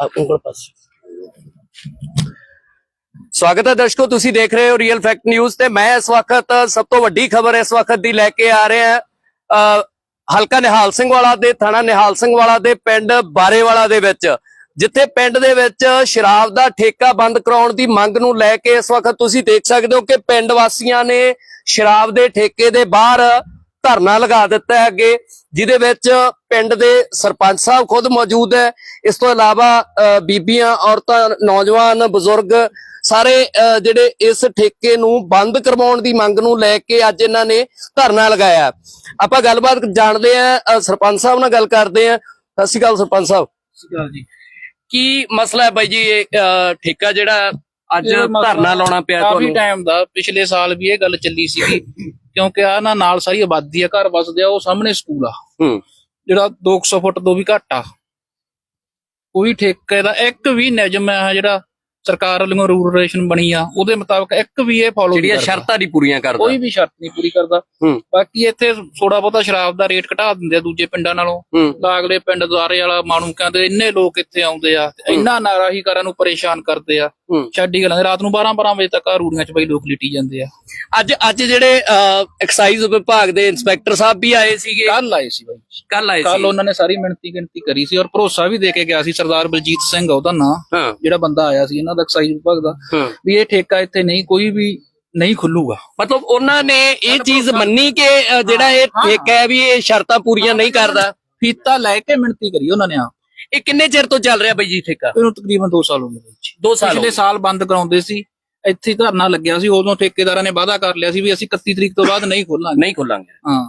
ਉਂਗਲ ਪਾਸੇ ਸਵਾਗਤ ਹੈ ਦਰਸ਼ਕੋ, ਤੁਸੀਂ ਦੇਖ ਰਹੇ ਹੋ ਰੀਅਲ ਫੈਕਟ ਨਿਊਜ਼ ਤੇ ਮੈਂ ਇਸ ਵਕਤ ਸਭ ਤੋਂ ਵੱਡੀ ਖਬਰ ਇਸ ਵਕਤ ਦੀ ਲੈ ਕੇ ਆ ਰਿਹਾ। ਹਾਂ ਹਲਕਾ ਨਿਹਾਲ ਸਿੰਘ ਵਾਲਾ ਦੇ, ਥਾਣਾ ਨਿਹਾਲ ਸਿੰਘ ਵਾਲਾ ਦੇ ਪਿੰਡ ਬਾਰੇਵਾਲਾ ਦੇ ਵਿੱਚ। ਜਿੱਥੇ ਪਿੰਡ ਦੇ ਵਿੱਚ ਸ਼ਰਾਬ ਦਾ ਠੇਕਾ ਬੰਦ ਕਰਾਉਣ ਦੀ ਮੰਗ ਨੂੰ ਲੈ ਕੇ ਇਸ ਵਕਤ ਤੁਸੀਂ ਦੇਖ ਸਕਦੇ ਹੋ ਕਿ ਪਿੰਡ ਵਾਸੀਆਂ ਨੇ ਸ਼ਰਾਬ ਦੇ ਠੇਕੇ ਦੇ ਬਾਹਰ ਧਰਨਾ ਲਗਾ ਦਿੱਤਾ ਹੈ ਅੱਗੇ ਜਿਹਦੇ ਵਿੱਚ ਪਿੰਡ ਦੇ ਸਰਪੰਚ ਸਾਹਿਬ ਖੁਦ ਮੌਜੂਦ ਹੈ। ਇਸ ਤੋਂ ਇਲਾਵਾ ਬੀਬੀਆਂ ਔਰਤਾਂ ਨੌਜਵਾਨ ਬਜ਼ੁਰਗ ਸਾਰੇ ਜਿਹੜੇ ਇਸ ਠੇਕੇ ਨੂੰ ਬੰਦ ਕਰਵਾਉਣ ਦੀ ਮੰਗ ਨੂੰ ਲੈ ਕੇ ਅੱਜ ਇਹਨਾਂ ਨੇ ਧਰਨਾ ਲਗਾਇਆ ਆਪਾਂ ਗੱਲਬਾਤ ਜਾਣਦੇ ਆ ਸਰਪੰਚ ਸਾਹਿਬ ਨਾਲ ਗੱਲ ਕਰਦੇ ਆ ਸਤਿ ਸ਼੍ਰੀ ਅਕਾਲ ਸਰਪੰਚ ਸਾਹਿਬ। ਸਿਕਾਲ ਜੀ। ਕੀ ਮਸਲਾ ਹੈ ਬਾਈ ਜੀ ਇਹ ਠੇਕਾ ਜਿਹੜਾ ਅੱਜ ਧਰਨਾ ਲਾਉਣਾ ਪਿਆ ਕਾਫੀ ਤੁਹਾਨੂੰ? ਟਾਈਮ ਦਾ ਪਿਛਲੇ ਸਾਲ ਵੀ ਇਹ ਗੱਲ ਚੱਲੀ ਸੀਗੀ। ਕਿਉਂਕਿ ਆ ਨਾ ਨਾਲ ਸਾਰੀ ਆਬਾਦੀ ਆ ਘਰ ਵਸਦੇ ਆ ਉਹ ਸਾਹਮਣੇ ਸਕੂਲ ਆ। ਹੂੰ। ਜਿਹੜਾ 200 ਫੁੱਟ ਤੋਂ ਵੀ ਘੱਟ ਆ। ਕੋਈ ਠੇਕੇ ਦਾ ਇੱਕ ਵੀ ਨਿਯਮ ਹੈ ਜਿਹੜਾ ਸਰਕਾਰ ਵੱਲੋਂ ਰੂਲ ਰੈਗੂਲੇਸ਼ਨ ਬਣੀ ਆ ਉਹਦੇ ਮੁਤਾਬਕ ਇੱਕ ਵੀ ਇਹ ਫਾਲੋ ਜਿਹੜੀਆਂ ਸ਼ਰਤਾਂ ਦੀ ਪੂਰੀਆਂ ਕਰਦਾ। ਕੋਈ ਵੀ ਸ਼ਰਤ ਨਹੀਂ ਪੂਰੀ ਕਰਦਾ। ਬਾਕੀ ਇੱਥੇ ਥੋੜਾ ਬਹੁਤਾ ਸ਼ਰਾਬ ਦਾ ਰੇਟ ਘਟਾ ਦਿੰਦੇ ਆ ਦੂਜੇ ਪਿੰਡਾਂ ਨਾਲੋਂ। ਹੂੰ। ਲਾਗਲੇ ਪਿੰਡ ਦੁਆਰੇ ਵਾਲਾ ਮਾਣੂਕਾਂ ਦੇ ਇੰਨੇ ਲੋਕ ਇੱਥੇ ਆਉਂਦੇ ਆ ਤੇ ਇੰਨਾ ਨਾਰਾਹੀ ਕਰਨ ਨੂੰ ਪਰੇਸ਼ਾਨ ਕਰਦੇ ਆ। ਛੱਡੀ ਗੱਲਾਂ ਰਾਤ ਨੂੰ 12 12 ਵਜੇ ਤੱਕ ਆ ਰੂੜੀਆਂ 'ਚ ਬਈ ਲੋਕ ਲਿਟੀ ਜਾਂਦੇ ਆ। ਅੱਜ ਅੱਜ ਜਿਹੜੇ ਐਕਸਾਈਜ਼ ਵਿਭਾਗ ਦੇ ਇੰਸਪੈਕਟਰ ਸਾਹਿਬ ਵੀ ਆਏ ਸੀਗੇ। ਕੱਲ ਆਏ ਸੀ ਬਾਈ। ਕੱਲ ਆਏ ਕੱਲ ਸੀ। ਉਹਨਾਂ ਨੇ ਸਾਰੀ ਮਿਹਨਤੀ ਗਿਣਤੀ ਕਰੀ ਸੀ ਔਰ ਭਰੋਸਾ ਵੀ ਦੇ ਕੇ ਗਿਆ ਸੀ ਸਰਦਾਰ ਬਲਜੀਤ ਸਿੰਘ ਉਹਦਾ ਨਾਂ। ਜਿਹੜਾ ਬੰਦਾ ਆਇਆ ਸੀ ਇਹਨਾਂ ਦਾ ਐਕਸਾਈਜ਼ ਵਿਭਾਗ ਦਾ ਹਾਂ। ਵੀ ਇਹ ਠੇਕਾ ਇੱਥੇ ਨਹੀਂ ਕੋਈ ਵੀ ਨਹੀਂ ਖੁੱਲੂਗਾ। ਮਤਲਬ ਉਹਨਾਂ ਨੇ ਇਹ ਚੀਜ਼ ਮੰਨੀ ਕਿ ਅ, ਜਿਹੜਾ ਇਹ ਹਾਂ। ਠੇਕਾ ਹੈ ਵੀ ਇਹ ਸ਼ਰਤਾਂ ਪੂਰੀਆਂ ਨਹੀਂ ਕਰਦਾ? ਫੀਤਾ ਲੈ ਕੇ ਮਿਹਨਤੀ ਕਰੀ ਉਹਨਾਂ ਨੇ ਆ ਇਹ ਕਿੰਨੇ ਚਿਰ ਤੋਂ ਚੱਲ ਰਿਹਾ ਬਈ ਜੀ ਠੇਕਾ? ਇਹਨੂੰ ਤਕਰੀਬਨ 2 ਸਾਲ ਹੋ ਗਏ ਬਾਈ ਜੀ। ਦੋ ਸਾਲ ਹੋ ਪਿਛਲੇ ਗਏ। ਸਾਲ ਬੰਦ ਕਰਾਉਂਦੇ ਸੀ ਇੱਥੇ ਹੀ ਧਰਨਾ ਲੱਗਿਆ ਸੀ ਉਦੋਂ ਠੇਕੇਦਾਰਾਂ ਨੇ ਵਾਅਦਾ ਕਰ ਲਿਆ ਸੀ ਵੀ ਅਸੀਂ 31 ਤਰੀਕ ਤੋਂ ਬਾਅਦ ਨਹੀਂ ਖੋਲਾਂਗੇ। ਨਹੀਂ ਖੁੱਲਾਂਗੇ। ਹਾਂ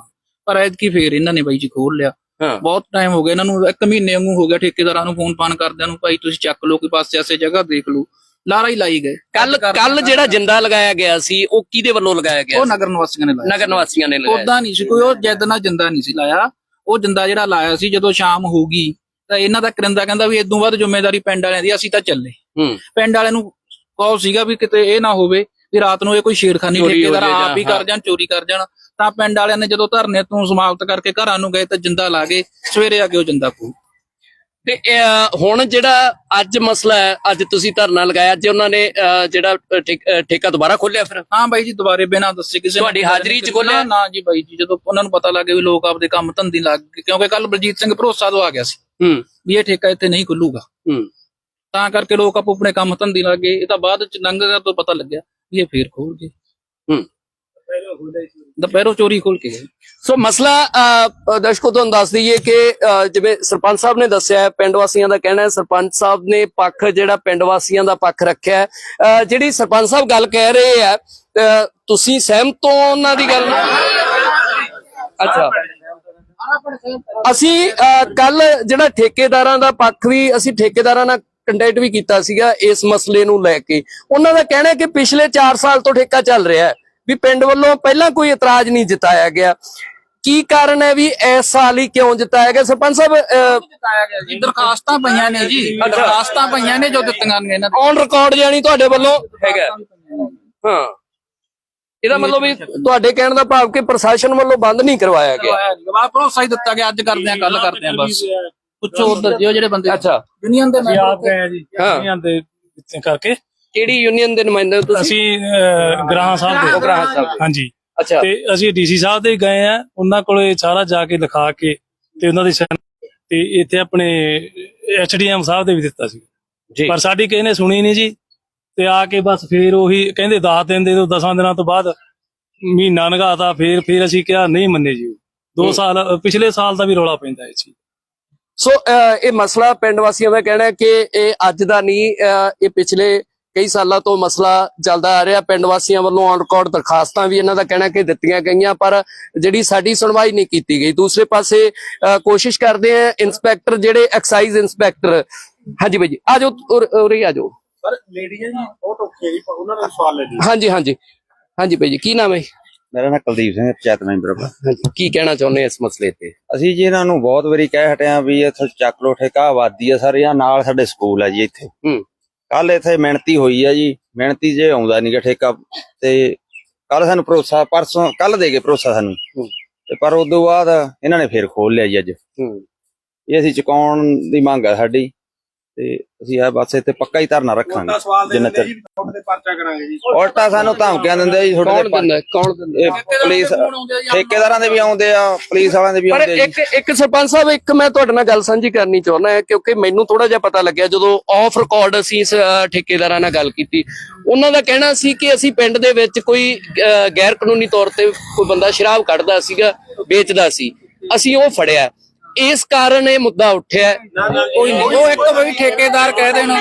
ਪਰ ਐਤਕੀ ਫੇਰ ਇਹਨਾਂ ਨੇ ਬਾਈ ਜੀ ਖੋਲ ਲਿਆ। ਹਾਂ। ਬਹੁਤ ਟਾਈਮ ਹੋ ਗਿਆ। ਇਹਨਾਂ ਨੂੰ ਇੱਕ ਮਹੀਨੇ ਵਾਂਗੂ ਹੋ ਗਿਆ ਠੇਕੇਦਾਰਾਂ ਨੂੰ ਫੋਨ ਪਾਨ ਕਰਦਿਆਂ ਨੂੰ ਭਾਈ ਤੁਸੀਂ ਚੱਕ ਲਓ ਕੋਈ ਪਾਸੇ ਐਸੇ ਜਗ੍ਹਾ ਦੇਖ ਲਓ। ਲਾਰਾ ਹੀ ਲਾਈ ਗਏ। ਕੱਲ ਕੱਲ ਜਿਹੜਾ ਜਿੰਦਾ ਲਗਾਇਆ ਗਿਆ ਸੀ ਉਹ ਕਿਹਦੇ ਵੱਲੋਂ ਲਗਾਇਆ ਗਿਆ ਉਹ? ਨਗਰ ਨਿਵਾਸੀਆਂ ਨੇ ਲਾਇਆ ਨਗਰ ਨਿਵਾਸੀਆਂ ਨੇ ਲਗਾਇਆ ਉਦਾਂ ਨਹੀਂ ਸੀ। ਕੋਈ ਉਹ ਜਿੱਦ ਨਾਲ ਜਿੰਦਾ ਨਹੀਂ ਸੀ ਲਾਇਆ। ਉਹ ਜਿੰਦਾ ਜਿਹੜਾ ਲਾਇਆ ਸੀ ਜਦੋਂ ਸ਼ਾਮ ਹੋ ਗਈ ਤਾਂ ਇਹਨਾਂ ਦਾ ਕਰਿੰਦਾ ਕਹਿੰਦਾ ਵੀ ਇਦੋਂ ਬਾਅਦ ਜ਼ਿੰਮੇਵਾਰੀ ਪਿੰਡ ਵਾਲਿਆਂ ਦੀ ਅਸੀਂ ਤਾਂ ਚੱਲੇ। ਪਿੰਡ ਵਾਲਿਆਂ ਨੂੰ ਕਹੋ ਸੀਗਾ ਵੀ ਕਿਤੇ ਇਹ ਨਾ ਹੋਵੇ ਵੀ ਰਾਤ ਨੂੰ ਇਹ ਕੋਈ ਛੇੜਖਾਨੀ ਠੇਕੇਦਾਰ ਆਪ ਹਾਂ। ਕਰ ਜਾਣ ਚੋਰੀ ਕਰ ਜਾਣ। ਤਾਂ ਪਿੰਡ ਵਾਲਿਆਂ ਨੇ ਜਦੋਂ ਧਰਨੇ ਤੋਂ ਸਮਾਪਤ ਕਰਕੇ ਘਰਾਂ ਨੂੰ ਗਏ ਤਾਂ ਜਿੰਦਾ ਲਾ ਕੇ ਸਵੇਰੇ ਆ ਕੇ ਉਹ ਜਿੰਦਾ ਕੋ ਤੇ ਹੁਣ ਜਿਹੜਾ ਅੱਜ ਮਸਲਾ ਹੈ ਅੱਜ ਤੁਸੀਂ ਧਰਨਾ ਲਗਾਇਆ ਅੱਜ ਉਹਨਾਂ ਨੇ ਜਿਹੜਾ ਠੇਕ- ਦੁਬਾਰਾ ਖੋਲਿਆ ਫਿਰ? ਹਾਂ ਬਾਈ ਜੀ ਦੁਬਾਰੇ ਬਿਨਾਂ ਦੱਸੇ ਕਿਸੇ ਤੁਹਾਡੀ ਹਾਜ਼ਰੀ 'ਚ ਖੋਲ੍ਹਿਆ? ਨਾ ਜੀ ਬਾਈ ਜੀ ਜਦੋਂ ਉਹਨਾਂ ਨੂੰ ਪਤਾ ਲੱਗ ਗਿਆ ਵੀ ਲੋਕ ਆਪਦੇ ਕੰਮ ਧੰਦੀ ਲੱਗ ਗਏ ਕਿਉਂਕਿ ਕੱਲ ਬਲਜੀਤ ਸਿੰਘ ਭਰੋਸਾ ਤੋਂ ਆ ਗਿਆ ਸੀ ਹੂੰ। ਵੀ ਇਹ ਠੇਕਾ ਇੱਥੇ ਨਹੀਂ ਖੁੱਲੂਗਾ। ਹੂੰ। ਤਾਂ ਕਰਕੇ ਲੋਕ ਆਪੋ ਆਪਣੇ ਕੰਮ ਧੰਦੀ ਲੱਗ ਗਏ ਇਹ ਤਾਂ ਬਾਅਦ ਚ ਲੰਘਿਆ ਤੋਂ ਪਤਾ ਲੱਗਿਆ ਵੀ ਇਹ ਫੇਰ ਖੋਲ ਗਏ। ਹੂੰ। ਦੁਪਹਿਰੋਂ ਚੋਰੀ ਖੋਲ ਕੇ ਗਏ। ਸੋ ਮਸਲਾ ਦਰਸ਼ਕੋ, ਤੁਹਾਨੂੰ ਦੱਸ ਦਈਏ ਕਿ ਜਿਵੇਂ ਸਰਪੰਚ ਸਾਹਿਬ ਨੇ ਦੱਸਿਆ ਪਿੰਡ ਵਾਸੀਆਂ ਦਾ ਕਹਿਣਾ ਹੈ, ਸਰਪੰਚ ਸਾਹਿਬ ਨੇ ਪੱਖ ਜਿਹੜਾ ਪਿੰਡ ਵਾਸੀਆਂ ਦਾ ਪੱਖ ਰੱਖਿਆ ਜਿਹੜੀ ਸਰਪੰਚ ਸਾਹਿਬ ਗੱਲ ਕਹਿ ਰਹੇ ਆ ਤੁਸੀਂ ਸਹਿਮਤ ਹੋ ਉਹਨਾਂ ਦੀ ਗੱਲ ਨਾਲ? ਅੱਛਾ। ਅਸੀਂ ਕੱਲ ਜਿਹੜਾ ਠੇਕੇਦਾਰਾਂ ਦਾ ਪੱਖ ਵੀ, ਅਸੀਂ ਠੇਕੇਦਾਰਾਂ ਨਾਲ ਕੰਟੈਕਟ ਵੀ ਕੀਤਾ ਸੀਗਾ ਇਸ ਮਸਲੇ ਨੂੰ ਲੈ ਕੇ। ਉਹਨਾਂ ਦਾ ਕਹਿਣਾ ਕਿ ਪਿਛਲੇ 4 ਸਾਲ ਤੋਂ ਠੇਕਾ ਚੱਲ ਰਿਹਾ ਹੈ। ਵੀ ਪਿੰਡ ਵੱਲੋਂ ਪਹਿਲਾਂ ਕੋਈ ਇਤਰਾਜ਼ ਨਹੀਂ ਜਤਾਇਆ ਗਿਆ। ਕੀ ਕਾਰਨ ਹੈ ਵੀ ਇਸ ਸਾਲ ਹੀ ਕਿਉਂ ਜਤਾਇਆ ਗਿਆ? ਸਰਪੰਚ ਸਾਹਿਬ ਜੀ ਦਰਖਾਸਤਾਂ ਪਈਆਂ ਨੇ ਜੀ। ਦਰਖਾਸਤਾਂ ਪਈਆਂ ਨੇ ਜੋ ਦਿੱਤੀਆਂ ਨੇ ਇਹਨਾਂ ਔਨ ਰਿਕਾਰਡ ਜਾਨੀ ਤੁਹਾਡੇ ਵੱਲੋਂ? ਹੈਗਾ। ਹਾਂ। ਇਹਦਾ ਮਤਲਬ ਵੀ ਤੁਹਾਡੇ ਕਹਿਣ ਦਾ ਭਾਵ ਕਿ ਪ੍ਰਸ਼ਾਸਨ ਵੱਲੋਂ ਬੰਦ ਨਹੀਂ ਕਰਵਾਇਆ ਗਿਆ। ਬਾਅਦ ਭਰੋਸਾ ਹੀ ਦਿੱਤਾ ਗਿਆ ਅੱਜ ਕਰਦੇ ਆ ਕੱਲ ਕਰਦੇ ਆ ਬਸ। ਪੁੱਛੋ ਉਧਰ ਜਿਓ ਜਿਹੜੇ ਬੰਦੇ ਅੱਛਾ। ਯੂਨੀਅਨ ਦੇ ਮੈਂਬਰ ਆਪ ਗਏ ਆ ਜੀ। ਯੂਨੀਅਨ ਦੇ ਵਿੱਚ ਕਰਕੇ। ਕਿਹੜੀ ਯੂਨੀਅਨ ਦੇ ਨੁਮਾਇੰਦੇ ਹੋ ਤੁਸੀਂ? ਅਸੀਂ ਗ੍ਰਾਹਾਂ ਸਾਹਿਬ ਦੇ। ਉਗਰਾਹਾਂ ਸਾਹਿਬ ਦੇ। ਹਾਂਜੀ। ਅੱਛਾ। ਤੇ ਅਸੀਂ ਡੀਸੀ ਸਾਹਿਬ ਦੇ ਗਏ ਆ। ਉਹਨਾਂ ਕੋਲੇ ਸਾਰਾ ਜਾ ਕੇ ਲਿਖਾ ਕੇ ਤੇ ਉਹਨਾਂ ਦੇ sign ਤੇ ਇੱਥੇ ਆਪਣੇ ਐਚਡੀਐਮ ਸਾਹਿਬ ਦੇ ਵੀ ਦਿੱਤਾ ਸੀ। ਜੀ। ਪਰ ਸਾਡੀ ਕਿਸੇ ਨੇ ਸੁਣੀ ਨਹੀਂ ਜੀ। ਤੇ ਆ ਕੇ ਬਸ ਫੇਰ ਉਹੀ ਕਹਿੰਦੇ 10 ਦਿਨ ਦੇ ਦੋ 10 ਦਿਨਾਂ ਤੋਂ ਬਾਅਦ ਮਹੀਨਾ ਨਗਾਤਾ ਫੇਰ ਫੇਰ ਅਸੀਂ ਕਿਹਾ ਨਹੀਂ ਮੰਨੇ ਜੀ। ਦੋ ਹੂੰ। ਸਾਲ ਪਿਛਲੇ ਸਾਲ ਦਾ ਵੀ ਰੌਲਾ ਪੈਂਦਾ ਇਸ ਚੀਜ਼ ਸੋ ਅਹ, ਇਹ ਮਸਲਾ ਪਿੰਡ ਵਾਸੀਆਂ ਦਾ ਕਹਿਣਾ ਹੈ ਕਿ ਇਹ ਅੱਜ ਦਾ ਨਹੀਂ ਅਹ, ਇਹ ਪਿਛਲੇ ਕਈ ਸਾਲਾਂ ਤੋਂ ਮਸਲਾ ਚੱਲਦਾ ਆ ਰਿਹਾ ਪਿੰਡ ਵਾਸੀਆਂ ਵੱਲੋਂ ਔਨ ਰਿਕਾਰਡ ਦਰਖਾਸਤਾਂ ਵੀ ਇਹਨਾਂ ਦਾ ਕਹਿਣਾ ਕਿ ਦਿੱਤੀਆਂ ਗਈਆਂ ਪਰ ਜਿਹੜੀ ਸਾਡੀ ਸੁਣਵਾਈ ਨਹੀਂ ਕੀਤੀ ਗਈ। ਦੂਸਰੇ ਪਾਸੇ ਕੋਸ਼ਿਸ਼ ਕਰਦੇ ਆ ਇੰਸਪੈਕਟਰ ਜਿਹੜੇ ਐਕਸਾਈਜ਼ ਇੰਸਪੈਕਟਰ ਹਾਂਜੀ ਬਾਈ ਜੀ ਆ ਜਾਓ ਉਰ- ਆ ਜਾਓ। ਪਰ ਲੇਡੀਜ਼ ਜੀ ਬਹੁਤ ਔਖੇ ਜੀ ਉਹਨਾਂ ਦਾ ਸਵਾਲ ਲੈ ਜੀ ਹਾਂਜੀ ਹਾਂਜੀ। ਹਾਂਜੀ ਬਾਈ ਜੀ ਕੀ ਨਾਮ ਹੈ? ਮੇਰਾ ਨਾਮ ਕੁਲਦੀਪ ਸਿੰਘ ਹੈ, ਪੰਚਾਇਤ ਮੈਂਬਰ। ਹਾਂਜੀ, ਕੀ ਕਹਿਣਾ ਚਾਹੁੰਦੇ ਇਸ ਮਸਲੇ ਤੇ? ਅਸੀਂ ਜੀ ਇਹਨਾਂ ਨੂੰ ਬਹੁਤ ਵਾਰੀ ਕਹਿ ਹਟਿਆ ਵੀ ਇੱਥੇ ਚੱਕ ਲੋ ਠੇਕਾ ਆਬਾਦੀ ਆ ਸਾਰੇ ਨਾਲ ਸਾਡੇ ਸਕੂਲ ਆ ਜੀ ਇੱਥੇ। ਹੂੰ। ਕੱਲ ਇੱਥੇ ਮਿਹਨਤੀ ਹੋਈ ਆ ਜੀ ਮਿਹਨਤੀ ਜੇ ਆਉਂਦਾ ਨਹੀਂਗਾ ਠੇਕਾ ਤੇ ਕੱਲ ਸਾਨੂੰ ਭਰੋਸਾ ਪਰਸੋਂ ਕੱਲ ਦੇ ਗਏ ਭਰੋਸਾ ਸਾਨੂੰ। ਤੇ ਪਰ ਉਦੋਂ ਬਾਅਦ ਇਹਨਾਂ ਨੇ ਫੇਰ ਖੋਲ ਲਿਆ ਜੀ ਅੱਜ। ਇਹ ਅਸੀਂ ਚੁਕਾਉਣ ਦੀ ਮੰਗ ਆ ਸਾਡੀ। ਤੇ ਅਸੀਂ ਇਹ ਬਸ ਇੱਥੇ ਪੱਕਾ ਹੀ ਧਰਨਾ ਰੱਖਾਂਗੇ ਜਿੰਨਾ ਦਿੰਦੇ ਚਿਰ ਜੀ ਤੁਹਾਡੇ ਤੇ ਪਰਚਾ ਕਰਾਂਗੇ ਜੀ। ਉਲਟਾ ਸਾਨੂੰ ਧਮਕੀਆਂ ਦਿੰਦੇ ਆ ਜੀ ਕੌਣ ਤੁਹਾਡੇ ਦਿੰਦਾ? ਕੌਣ ਦਿੰਦਾ ਹੈ? ਇਹ ਪੁਲਿਸ ਠੇਕੇਦਾਰਾਂ ਦੇ ਵੀ ਆਉਂਦੇ ਆ ਪੁਲਿਸ ਵਾਲਿਆਂ ਦੇ ਵੀ ਆਉਂਦੇ ਆ ਇੱਕ ਇੱਕ ਸਰਪੰਚ ਸਾਹਿਬ ਇੱਕ ਮੈਂ ਤੁਹਾਡੇ ਨਾਲ ਗੱਲ ਸਾਂਝੀ ਕਰਨੀ ਚਾਹੁੰਦਾ ਹਾਂ ਕਿਉਂਕਿ ਮੈਨੂੰ ਥੋੜਾ ਜਿਹਾ ਪਤਾ ਲੱਗਿਆ ਜਦੋਂ ਆਫ ਰਿਕਾਰਡ ਅਸੀਂ ਇਸ ਠੇਕੇਦਾਰਾਂ ਨਾਲ ਗੱਲ ਕੀਤੀ। ਉਹਨਾਂ ਦਾ ਕਹਿਣਾ ਸੀ ਕਿ ਅਸੀਂ ਪਿੰਡ ਦੇ ਵਿੱਚ ਕੋਈ ਅਹ, ਗੈਰ ਕਾਨੂੰਨੀ ਤੌਰ ਤੇ ਕੋਈ ਬੰਦਾ ਸ਼ਰਾਬ ਕੱਢਦਾ ਸੀਗਾ ਵੇਚਦਾ ਸੀ। ਅਸੀਂ ਉਹ ਫੜਿਆ। ਇਸ ਕਾਰਨ ਇਹ ਮੁੱਦਾ ਉੱਠਿਆ ਹੈ। ਕੋਈ ਨਹੀਂ ਉਹ ਇੱਕ ਵਾਰੀ ਠੇਕੇਦਾਰ ਕਹਿ ਦੇਣ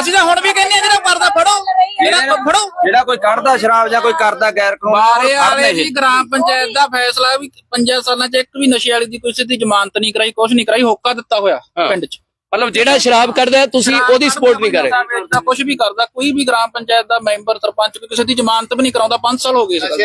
ਅਸੀਂ ਤਾਂ ਹੁਣ ਵੀ ਕਹਿੰਦੇ ਆ ਜਿਹੜਾ ਕਰਦਾ ਫੜੋ ਜਿਹੜਾ ਫੜੋ ਜਿਹੜਾ ਕੋਈ ਕੱਢਦਾ ਸ਼ਰਾਬ ਜਾਂ ਕੋਈ ਕਰਦਾ ਗੈਰ ਕਾਨੂੰਨੀ ਬਾਰੇ ਉਹ ਫੜਨੇ ਵਾਲੇ ਜੀ। ਜੀ ਗ੍ਰਾਮ ਪੰਚਾਇਤ ਦਾ ਫੈਸਲਾ ਵੀ ਪੰਜਾਂ ਸਾਲਾਂ 'ਚ ਇੱਕ ਵੀ ਨਸ਼ੇ ਵਾਲੀ ਦੀ ਕਿਸੇ ਦੀ ਜ਼ਮਾਨਤ ਨਹੀਂ ਕਰਾਈ ਕੁਛ ਨਹੀਂ ਕਰਾਈ ਹੋਕਾ ਦਿੱਤਾ ਹੋਇਆ। ਪਿੰਡ 'ਚ ਮਤਲਬ ਜਿਹੜਾ ਸ਼ਰਾਬ ਕੱਢਦਾ ਹੈ, ਤੁਸੀਂ ਉਹਦੀ ਸਪੋਰਟ ਨਹੀਂ ਕਰ ਰਹੇ। ਕੁਝ ਵੀ ਕਰਦਾ ਕੋਈ ਵੀ ਗ੍ਰਾਮ ਪੰਚਾਇਤ ਦਾ ਮੈਂਬਰ ਸਰਪੰਚ ਕੋਈ ਕਿਸੇ ਦੀ ਜ਼ਮਾਨਤ ਵੀ ਨਹੀਂ ਕਰਾਉਂਦਾ 5 ਸਾਲ ਹੋ ਗਏ ਇਸ ਗੱਲ।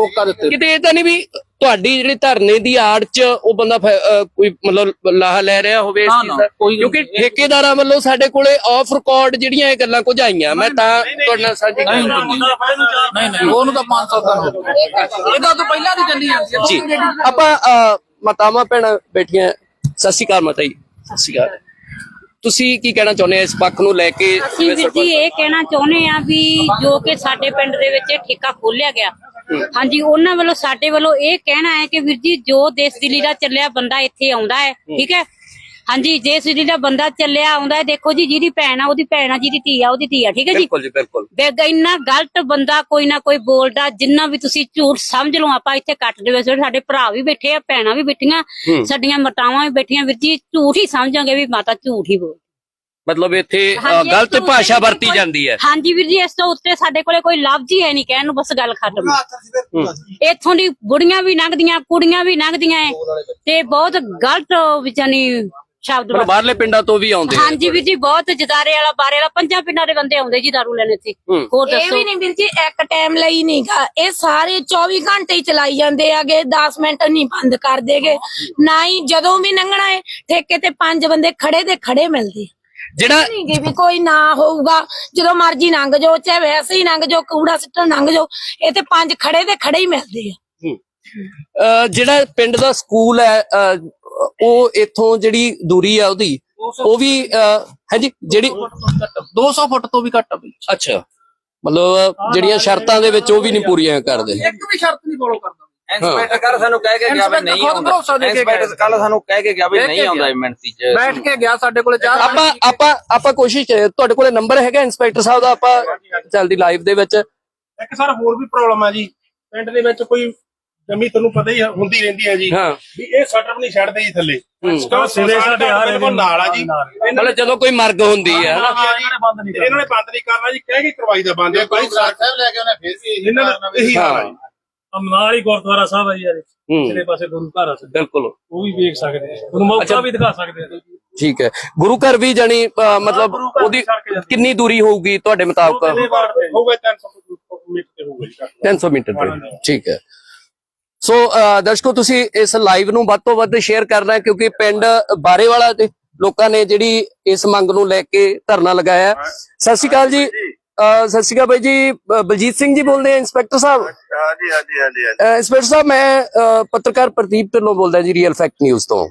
ਹੋਕਾ ਦਿੱਤੇ। ਕਿਤੇ ਇਹ ਤਾਂ ਨਹੀਂ ਵੀ ਤੁਹਾਡੀ ਜਿਹੜੀ ਧਰਨੇ ਦੀ ਆੜ 'ਚ ਉਹ ਬੰਦਾ ਕੋਈ ਮਤਲਬ ਲਾਹਾ ਲੈ ਰਿਹਾ ਹੋਵੇ ਇਸ ਚੀਜ਼ ਨਾ, ਦਾ? ਕੋਈ- ਕਿਉਂਕਿ ਠੇਕੇਦਾਰਾਂ ਵੱਲੋਂ ਸਾਡੇ ਕੋਲੇ ਆਫ ਰਿਕਾਰਡ ਜਿਹੜੀਆਂ ਇਹ ਗੱਲਾਂ ਕੁਝ ਆਈਆਂ ਮੈਂ ਤਾਂ ਤੁਹਾਡੇ ਨਾਲ ਸਾਂਝੀ ਨਹੀਂ ਨਹੀਂ ਉਹਨੂੰ ਤਾਂ 5 ਸਾਲ ਦਾ ਹੋ ਗਿਆ ਇਹਦਾ ਤਾਂ ਪਹਿਲਾਂ ਦੀ ਚੱਲੀ ਜਾਂਦੀ ਜੀ। ਆਪਾਂ ਮਾਤਾਵਾਂ ਭੈਣਾਂ ਬੈਠੀਆਂ। ਸਤਿ ਸ਼੍ਰੀ ਅਕਾਲ ਮਾਤਾ ਜੀ। ਸਤਿ ਸ਼੍ਰੀ ਅਕਾਲ। ਤੁਸੀਂ ਕੀ ਕਹਿਣਾ ਚਾਹੁੰਦੇ ਆ ਇਸ ਪੱਖ ਨੂੰ ਲੈ ਕੇ ਅਸੀਂ ਵੀਰ ਜੀ ਇਹ ਕਹਿਣਾ ਚਾਹੁੰਦੇ ਆ ਵੀ ਜੋ ਕਿ ਸਾਡੇ ਪਿੰਡ ਦੇ ਵਿੱਚ ਇਹ ਠੇਕਾ ਖੋਲਿਆ ਗਿਆ। ਹਾਂਜੀ ਉਹਨਾਂ ਵੱਲੋਂ ਸਾਡੇ ਵੱਲੋਂ ਇਹ ਕਹਿਣਾ ਹੈ ਕਿ ਵੀਰ ਜੀ ਜੋ ਦੇਸ਼ ਦਿੱਲੀ ਦਾ ਚੱਲਿਆ ਬੰਦਾ ਇੱਥੇ ਆਉਂਦਾ ਹੈ। ਠੀਕ ਹੈ? ਹਾਂਜੀ ਜੇ ਦਿੱਲੀ ਦਾ ਬੰਦਾ ਚੱਲਿਆ ਆਉਂਦਾ ਹੈ ਦੇਖੋ ਜੀ ਜਿਹਦੀ ਭੈਣ ਆ ਉਹਦੀ ਭੈਣ ਆ ਜਿਹਦੀ ਧੀ ਆ ਉਹਦੀ ਧੀ ਆ ਠੀਕ ਹੈ ਜੀ? ਬਿਲਕੁਲ ਜੀ ਬਿਲਕੁਲ। ਬੇਗ ਇੰਨਾ ਗਲਤ ਬੰਦਾ ਕੋਈ ਨਾ ਕੋਈ ਬੋਲਦਾ ਜਿੰਨਾ ਵੀ ਤੁਸੀਂ ਝੂਠ ਸਮਝ ਲਓ ਆਪਾਂ ਇੱਥੇ ਕੱਟ ਦੇ ਵਿੱਚ ਸਾਡੇ ਭਰਾ ਵੀ ਬੈਠੇ ਆ ਭੈਣਾਂ ਵੀ ਬੈਠੀਆਂ ਸਾਡੀਆਂ ਮਤਾਵਾਂ ਵੀ ਬੈਠੀਆਂ ਵੀਰ ਜੀ ਝੂਠ ਹੀ ਸਮਝਾਂਗੇ ਵੀ ਮਾਤਾ ਝੂਠ ਹੀ ਬੋਲ ਮਤਲਬ ਇੱਥੇ ਅਹ, ਹਾਂਜੀ, ਇਸ ਗਲਤ ਤੋਂ ਉੱਤੇ ਭਾਸ਼ਾ ਵਰਤੀ ਕੋਈ- ਜਾਂਦੀ ਹੈ। ਹਾਂਜੀ ਵੀਰ ਜੀ ਇਸ ਤੋਂ ਉੱਤੇ ਸਾਡੇ ਕੋਲੇ ਕੋਈ ਲਫ਼ਜ਼ ਹੀ ਹੈ ਨਹੀਂ ਕਹਿਣ ਨੂੰ ਬਸ ਗੱਲ ਖਤਮ ਇੱਥੋਂ ਦੀ ਬੁੜੀਆਂ ਵੀ ਲੰਘਦੀਆਂ ਕੁੜੀਆਂ ਵੀ ਲੰਘਦੀਆਂ ਐ ਤੇ ਬਹੁਤ ਗਲਤ ਵਿਚਾਨੀ ਸ਼ਬਦ ਬਾਹਰਲੇ ਪਿੰਡਾਂ ਤੋਂ ਵੀ ਆਉਂਦੇ ਆ। ਹਾਂਜੀ ਵੀਰ ਜੀ ਬਹੁਤ ਜਦਾਰੇ ਵਾਲਾ ਬਾਰੇ ਵਾਲਾ ਪੰਜਾਂ ਪਿੰਡਾਂ ਦੇ ਬੰਦੇ ਆਉਂਦੇ ਜੀ ਦਾਰੂ ਲੈਣ ਇੱਥੇ। ਹੂੰ। ਹੋਰ ਇਹ ਦੱਸੋ? ਵੀ ਨਹੀਂ ਵੀਰ ਜੀ ਇੱਕ ਟਾਈਮ ਲਈ ਨਹੀਂਗਾ ਇਹ ਸਾਰੇ 24 ਘੰਟੇ ਹੀ ਚਲਾਈ ਜਾਂਦੇ ਆਗੇ 10 ਮਿੰਟ ਨਹੀਂ ਬੰਦ ਕਰ ਦੇਗੇ ਨਾ ਹੀ ਜਦੋਂ ਵੀ ਲੰਘਣਾ ਹੈ ਠੇਕੇ ਤੇ ਪੰਜ ਬੰਦੇ ਖੜੇ ਦੇ ਖੜੇ ਮਿਲਦੇ ਜਿਹੜਾ ਨਹੀਂ ਵੀ ਕੋਈ ਨਾ ਹੋਊਗਾ। ਜਦੋਂ ਮਰਜ਼ੀ ਲੰਘ ਜਾਓ ਚਾਹੇ ਵੈਸੇ ਹੀ ਲੰਘ ਜਾਓ ਕੂੜਾ ਸਿੱਟਣ ਲੰਘ ਜਾਓ ਇਹ ਤੇ ਪੰਜ ਖੜੇ ਦੇ ਖੜੇ ਹੀ ਮਿਲਦੇ ਆ। ਅਹ, ਜਿਹੜਾ ਪਿੰਡ ਦਾ ਸਕੂਲ ਹੈ ਅਹ, ਉਹ ਇੱਥੋਂ ਜਿਹੜੀ ਦੂਰੀ ਆ ਉਹਦੀ ਉਹ ਵੀ ਹਾਂਜੀ ਜਿਹੜੀ 200 ਫੁੱਟ ਤੋਂ ਵੀ ਘੱਟ ਆ ਬਈ। ਅੱਛਾ। ਮਤਲਬ ਜਿਹੜੀਆਂ ਸ਼ਰਤਾਂ ਦੇ ਵਿੱਚ ਉਹ ਵੀ ਨਹੀਂ ਪੂਰੀਆਂ ਕਰਦੇ। ਇੱਕ ਵੀ ਸ਼ਰਤ ਨਹੀਂ ਫੋਲੋ ਕਰਦਾ। ਇੰਸਪੈਕਟਰ ਕੱਲ ਸਾਨੂੰ ਕਹਿ ਕੇ ਗਿਆ ਵੀ ਨਹੀਂ ਖੁਦ ਭਰੋਸਾ ਆਉਂਦਾ ਦੇ ਕੇ ਗਿਆ। ਇੰਸਪੈਕਟਰ ਕੱਲ ਸਾਨੂੰ ਕਹਿ ਕੇ ਗਿਆ ਵੀ ਕਹਿ ਨਹੀਂ ਕੇ ਆਉਂਦਾ ਗਿਆ। ਮਿੰਟੀ ਚ ਬੈਠ ਕੇ ਗਿਆ ਸਾਡੇ ਕੋਲੇ ਚਾਹ ਆਪਾਂ ਆਪਾਂ ਆਪਾਂ ਕੋਸ਼ਿਸ਼ ਤੁਹਾਡੇ ਕੋਲੇ ਨੰਬਰ ਹੈਗਾ ਇੰਸਪੈਕਟਰ ਸਾਹਿਬ ਦਾ ਆਪਾਂ ਚੱਲਦੀ ਲਾਈਵ ਦੇ ਵਿੱਚ। ਇੱਕ ਸਰ ਹੋਰ ਵੀ ਪ੍ਰੋਬਲਮ ਆ ਜੀ। ਪਿੰਡ ਦੇ ਵਿੱਚ ਕੋਈ ਜਮੀ ਤੁਹਾਨੂੰ ਪਤਾ ਹੀ ਆ, ਹੁੰਦੀ ਰਹਿੰਦੀ ਹੈ ਜੀ। ਹਾਂ। ਵੀ ਇਹ ਸ਼ਟਰ ਨਹੀਂ ਛੱਡਦੇ ਜੀ ਥੱਲੇ। ਕਿਉਂ ਸਿਰੇ ਸਾਡੇ ਆ ਰਹੇ ਬਿਲਕੁਲ ਨੇ। ਨਾਲ ਆ ਜੀ। ਇਹਨਾਂ ਮਤਲਬ ਜਦੋਂ ਕੋਈ ਮਰਗ ਹੁੰਦੀ ਹੈ ਹਨਾ ਨੇ ਬੰਦ ਨਹੀਂ ਇਹਨਾਂ ਨੇ ਬੰਦ ਨਹੀਂ ਕਰਨਾ ਜੀ। ਕਹਿ ਕੇ ਕਰਵਾਈ ਦਾ ਬੰਦ ਹੈ ਭਾਈ ਸਾਹਿਬ ਲੈ ਕੇ ਉਹਨੇ ਫੇਰ ਵੀ ਇਹਨਾਂ ਦਾ ਇਹੀ ਹਾਲ ਆ ਜੀ। ਨਾਲ ਹੀ ਗੁਰਦੁਆਰਾ ਸਾਹਿਬ ਹੈ ਜੀ ਯਾਰ ਹੂੰ। ਜਿਹੜੇ ਪਾਸੇ ਗੁਰੂ ਘਰ ਆ। ਬਿਲਕੁਲ। ਉਹ ਵੀ ਵੇਖ ਸਕਦੇ ਆ। ਉਹਨੂੰ ਮੌਕਾ ਵੀ ਦਿਖਾ ਸਕਦੇ ਆ। ਠੀਕ ਹੈ। ਗੁਰੂ ਘਰ ਵੀ ਜਾਣੀ ਮਤਲਬ ਉਹਦੀ ਕਿੰਨੀ ਦੂਰੀ ਹੋਊਗੀ ਤੁਹਾਡੇ ਮੁਤਾਬਕ? ਹੋਊਗਾ 300 ਮੀਟਰ ਤੇ ਹੋਊਗਾ ਜੀ। ਘੱਟ। 300 ਮੀਟਰ ਤੇ। ਠੀਕ ਹੈ। ਸੋ ਦਰਸ਼ਕੋ ਤੁਸੀਂ ਇਸ ਲਾਈਵ ਨੂੰ ਵੱਧ ਤੋਂ ਵੱਧ ਸ਼ੇਅਰ ਕਰਨਾ ਹੈ ਕਿਉਂਕਿ ਪਿੰਡ ਬਾਰੇਵਾਲਾ ਦੇ ਲੋਕਾਂ ਨੇ ਜਿਹੜੀ ਇਸ ਮੰਗ ਨੂੰ ਲੈ ਕੇ ਧਰਨਾ ਲਗਾਇਆ ਹੈ। ਸਤਿ ਸ਼੍ਰੀ ਅਕਾਲ ਜੀ। ਸਤਿ ਸ਼੍ਰੀ ਅਕਾਲ ਬਾਈ ਜੀ। ਬਲਜੀਤ ਸਿੰਘ ਜੀ ਬੋਲਦੇ ਆ ਇੰਸਪੈਕਟਰ ਸਾਹਿਬ? ਹਾਂਜੀ ਹਾਂਜੀ ਹਾਂਜੀ ਹਾਂਜੀ। ਅਹ, ਇੰਸਪੈਕਟਰ ਸਾਹਿਬ ਮੈਂ ਪੱਤਰਕਾਰ ਪ੍ਰਦੀਪ ਢਿੱਲੋਂ ਬੋਲਦਾ ਜੀ ਰੀਅਲ ਫੈਕਟ ਨਿਊਜ਼ ਤੋਂ।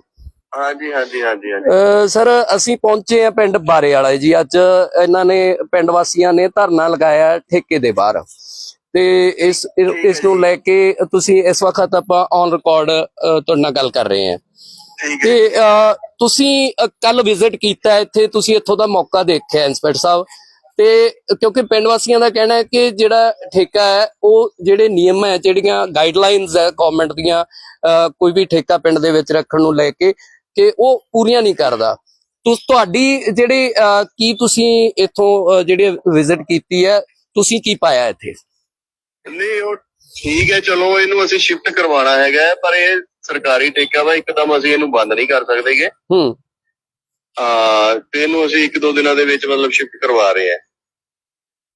ਹਾਂਜੀ ਹਾਂਜੀ ਹਾਂਜੀ ਹਾਂਜੀ। ਅਹ ਸਰ ਅਸੀਂ ਪਹੁੰਚੇ ਆ ਪਿੰਡ ਬਾਰੇ ਵਾਲਾ ਜੀ। ਅੱਜ ਇਹਨਾਂ ਨੇ ਪਿੰਡ ਵਾਸੀਆਂ ਨੇ ਧਰਨਾ ਲਗਾਇਆ ਠੇਕੇ ਦੇ ਬਾਹਰ। ਤੇ ਇਸ ਇਸ ਨੂੰ ਲੈ ਕੇ ਤੁਸੀਂ ਇਸ ਵਕਤ ਆਪਾਂ ਔਨ ਰਿਕਾਰਡ ਤੁਹਾਡੇ ਨਾਲ ਗੱਲ ਕਰ ਰਹੇ ਹਾਂ। ਤੇ ਤੁਸੀਂ ਕੱਲ ਵਿਜ਼ਿਟ ਕੀਤਾ ਇੱਥੇ ਤੁਸੀਂ ਇੱਥੋਂ ਦਾ ਮੌਕਾ ਦੇਖਿਆ ਇੰਸਪੈਕਟਰ ਸਾਹਿਬ। ਤੇ ਕਿਉਂਕਿ ਪਿੰਡ ਵਾਸੀਆਂ ਦਾ ਕਹਿਣਾ ਹੈ ਕਿ ਜਿਹੜਾ ਠੇਕਾ ਹੈ ਉਹ ਜਿਹੜੇ ਨਿਯਮ ਹੈ ਜਿਹੜੀਆਂ ਗਾਈਡਲਾਈਨਸ ਹੈ ਗਵਰਨਮੈਂਟ ਦੀਆਂ ਕੋਈ ਵੀ ਠੇਕਾ ਪਿੰਡ ਦੇ ਵਿੱਚ ਰੱਖਣ ਨੂੰ ਲੈ ਕੇ ਕਿ ਉਹ ਪੂਰੀਆਂ ਨਹੀਂ ਕਰਦਾ। ਤੁਸ ਤੁਹਾਡੀ ਜਿਹੜੀ ਕੀ ਤੁਸੀਂ ਇੱਥੋਂ ਜਿਹੜੇ ਵਿਜ਼ਿਟ ਕੀਤੀ ਹੈ ਤੁਸੀਂ ਕੀ ਪਾਇਆ ਇੱਥੇ? ਨਹੀਂ ਉਹ ਠੀਕ ਹੈ ਚਲੋ ਇਹਨੂੰ ਅਸੀਂ ਸ਼ਿਫਟ ਕਰਵਾਉਣਾ ਹੈਗਾ ਪਰ ਇਹ ਸਰਕਾਰੀ ਠੇਕਾ ਵਾ ਇੱਕਦਮ ਅਸੀਂ ਇਹਨੂੰ ਬੰਦ ਨਹੀਂ ਕਰ ਸਕਦੇਗੇ ਹੂੰ। ਆ ਤੇ ਇਹਨੂੰ ਅਸੀਂ ਇੱਕ ਦੋ ਦਿਨਾਂ ਦੇ ਵਿੱਚ ਮਤਲਬ ਸ਼ਿਫਟ ਕਰਵਾ ਰਹੇ ਹਾਂ।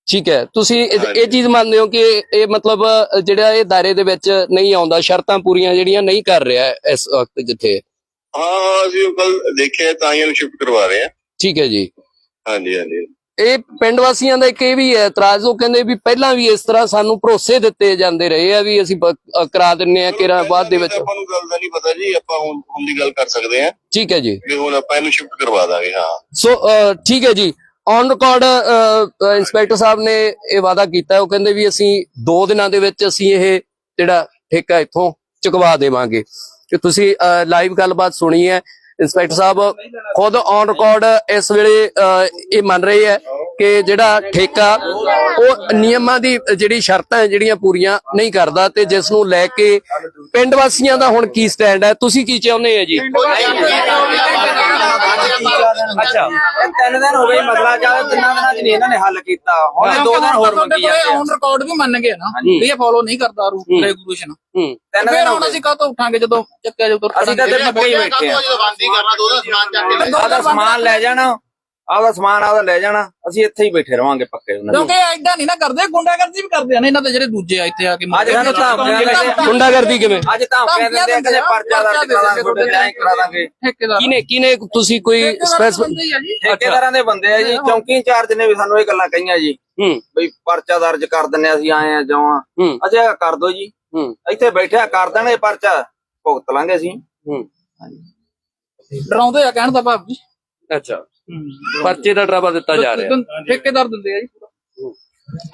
ਠੀਕ ਹੈ ਤੁਸੀਂ ਇਹ- ਚੀਜ਼ ਮੰਨਦੇ ਹੋ ਕਿ ਇਹ ਮਤਲਬ ਜਿਹੜਾ ਇਹ ਦਾਇਰੇ ਦੇ ਵਿੱਚ ਨਹੀਂ ਆਉਂਦਾ ਸ਼ਰਤਾਂ ਪੂਰੀਆਂ ਜਿਹੜੀਆਂ ਨਹੀਂ ਕਰ ਰਿਹਾ ਇਸ ਵਕਤ ਜਿੱਥੇ। ਹਾਂ ਅਸੀਂ ਕੱਲ ਦੇਖਿਆ ਤਾਂ ਹੀ ਇਹਨੂੰ ਸ਼ਿਫਟ ਕਰਵਾ ਰਹੇ ਹਾਂ। ਠੀਕ ਹੈ ਜੀ। ਹਾਂਜੀ ਹਾਂਜੀ। ਇਹ ਪਿੰਡ ਵਾਸੀਆਂ ਦਾ ਇੱਕ ਇਹ ਵੀ ਹੈ ਇਤਰਾਜ਼ ਉਹ ਕਹਿੰਦੇ ਵੀ ਪਹਿਲਾਂ ਵੀ ਇਸ ਤਰ੍ਹਾਂ ਸਾਨੂੰ ਭਰੋਸੇ ਦਿੱਤੇ ਜਾਂਦੇ ਰਹੇ ਆ ਵੀ ਅਸੀਂ ਕਰਾ ਦਿੰਨੇ ਆ ਕਿਰਾ ਬਾਅਦ ਦੇ ਵਿੱਚ। ਆਪਾਂ ਨੂੰ ਗੱਲ ਦਾ ਨਹੀਂ ਪਤਾ ਜੀ ਆਪਾਂ ਹੁਣ ਹੁਣ ਦੀ ਗੱਲ ਕਰ ਸਕਦੇ ਹਾਂ। ਠੀਕ ਹੈ ਜੀ। ਵੀ ਹੁਣ ਆਪਾਂ ਇਹਨੂੰ ਸ਼ਿਫਟ ਕਰਵਾ ਦਾਂਗੇ ਹਾਂ। ਸੋ ਠੀਕ ਹੈ ਜੀ। ਔਨ ਰਿਕਾਰਡ ਇੰਸਪੈਕਟਰ ਸਾਹਿਬ ਨੇ ਇਹ ਵਾਅਦਾ ਕੀਤਾ ਉਹ ਕਹਿੰਦੇ ਵੀ ਅਸੀਂ 2 ਦਿਨਾਂ ਦੇ ਵਿੱਚ ਅਸੀਂ ਇਹ ਜਿਹੜਾ ਠੇਕਾ ਇੱਥੋਂ ਚੁਕਵਾ ਦੇਵਾਂਗੇ। ਕਿ ਤੁਸੀਂ ਲਾਈਵ ਗੱਲਬਾਤ ਸੁਣੀ ਹੈ। ਇੰਸਪੈਕਟਰ ਸਾਹਿਬ ਖੁਦ ਔਨ ਰਿਕਾਰਡ ਇਸ ਵੇਲੇ ਅ, ਇਹ ਮੰਨ ਰਹੇ ਹੈ। ਕਿ ਜਿਹੜਾ ਠੇਕਾ ਉਹ ਨਿਯਮਾਂ ਦੀ ਜਿਹੜੀ ਸ਼ਰਤਾਂ ਹੈ ਜਿਹੜੀਆਂ ਪੂਰੀਆਂ ਨਹੀਂ ਕਰਦਾ ਤੇ ਜਿਸ ਨੂੰ ਲੈ ਕੇ ਪਿੰਡ ਵਾਸੀਆਂ ਦਾ ਹੁਣ ਕੀ ਸਟੈਂਡ ਹੈ? ਤੁਸੀਂ ਕੀ ਚਾਹੁੰਦੇ ਹੋ ਜੀ? ਅੱਛਾ। ਤਿੰਨ ਦਿਨ ਹੋ ਗਏ ਮਸਲਾ ਚੱਲ ਤਿੰਨਾਂ ਦਿਨਾਂ ਚ ਨਹੀਂ ਇਹਨਾਂ ਨੇ ਹੱਲ ਕੀਤਾ। ਹੁਣ ਦੋ ਦਿਨ ਹੋਰ ਮੰਗੀ ਆ। ਔਨ ਰਿਕਾਰਡ ਵੀ ਮੰਨ ਗਏ ਨਾ। ਵੀ ਇਹ ਫੋਲੋ ਨਹੀਂ ਕਰਦਾ ਰੂਲ। ਰੈਗੂਲੇਸ਼ਨ ਤਿੰਨ ਦਿਨ ਹੁਣ ਉੱਠਾਂਗੇ ਜਦੋਂ ਚੱਕਿਆ ਜਦੋਂ ਅਸੀਂ ਤਾਂ ਇੱਥੇ ਪੱਕੇ ਹੀ ਬੈਠੇ ਆ। ਬੰਦੀ ਕਰਨਾ ਦੋ ਦਾ ਸਮਾਨ ਚੱਕ ਕੇ ਆਪਦਾ ਸਮਾਨ ਲੈ ਜਾਣਾ। ਆਪਦਾ ਸਮਾਨ ਆਪਦਾ ਲੈ ਜਾਣਾ ਅਸੀਂ ਇੱਥੇ ਹੀ ਬੈਠੇ ਰਵਾਂਗੇ ਪੱਕੇ ਉਹਨਾਂ ਦੇ। ਕਿਉਂਕਿ ਐਡਾ ਨਹੀਂ ਨਾ ਕਰਦੇ ਗੁੰਡਾਗਰਦੀ ਵੀ ਕਰਦੇ ਆ ਨਾ ਇਹਨਾਂ ਦੇ ਜਿਹੜੇ ਦੂਜੇ ਆ ਇੱਥੇ ਆ ਕੇ ਅੱਜ ਸਾਨੂੰ ਧਮਕੀਆਂ ਦਿੰਦੇ ਆ। ਗੁੰਡਾਗਰਦੀ ਕਿਵੇਂ? ਅੱਜ ਧਮਕੀਆਂ ਦਿੰਦੇ ਆ ਪਰਚਾ ਦਰਜ ਕਰਾ ਦਾਂਗੇ ਤੁਹਾਡੇ ਐਂ ਕਰਾ ਦਾਂਗੇ। ਠੇਕੇਦਾਰ ਕਿਨੇ ਕਿਨੇ ਤੁਸੀਂ ਕੋਈ ਠੇਕੇਦਾਰਾਂ ਦੇ ਬੰਦੇ ਆ ਜੀ। ਚੌਂਕੀ ਇੰਚਾਰਜ ਨੇ ਵੀ ਸਾਨੂੰ ਇਹ ਗੱਲਾਂ ਕਹੀਆਂ ਜੀ। ਹੂੰ। ਬਈ ਪਰਚਾ ਦਰਜ ਕਰ ਦਿੰਨੇ ਅਸੀਂ ਆਏ ਆ ਜਾਵਾਂ। ਅੱਛਾ ਕਰ ਦੋ ਜੀ। ਇੱਥੇ ਬੈਠਿਆ ਕਰ ਦੇਣਗੇ ਪਰਚਾ ਭੁਗਤ ਲਾਂਗੇ ਅਸੀਂ। ਹੂੰ। ਡਰਾਉਂਦੇ ਆ ਕਹਿਣ ਦਾ ਭਾਵ ਜੀ। ਅੱਛਾ। ਪਰਚੇ ਦਾ ਡਰਾਵਾ ਦਿੱਤਾ ਜਾ ਰਿਹਾ। ਠੇਕੇਦਾਰ ਦਿੰਦੇ ਆ ਜੀ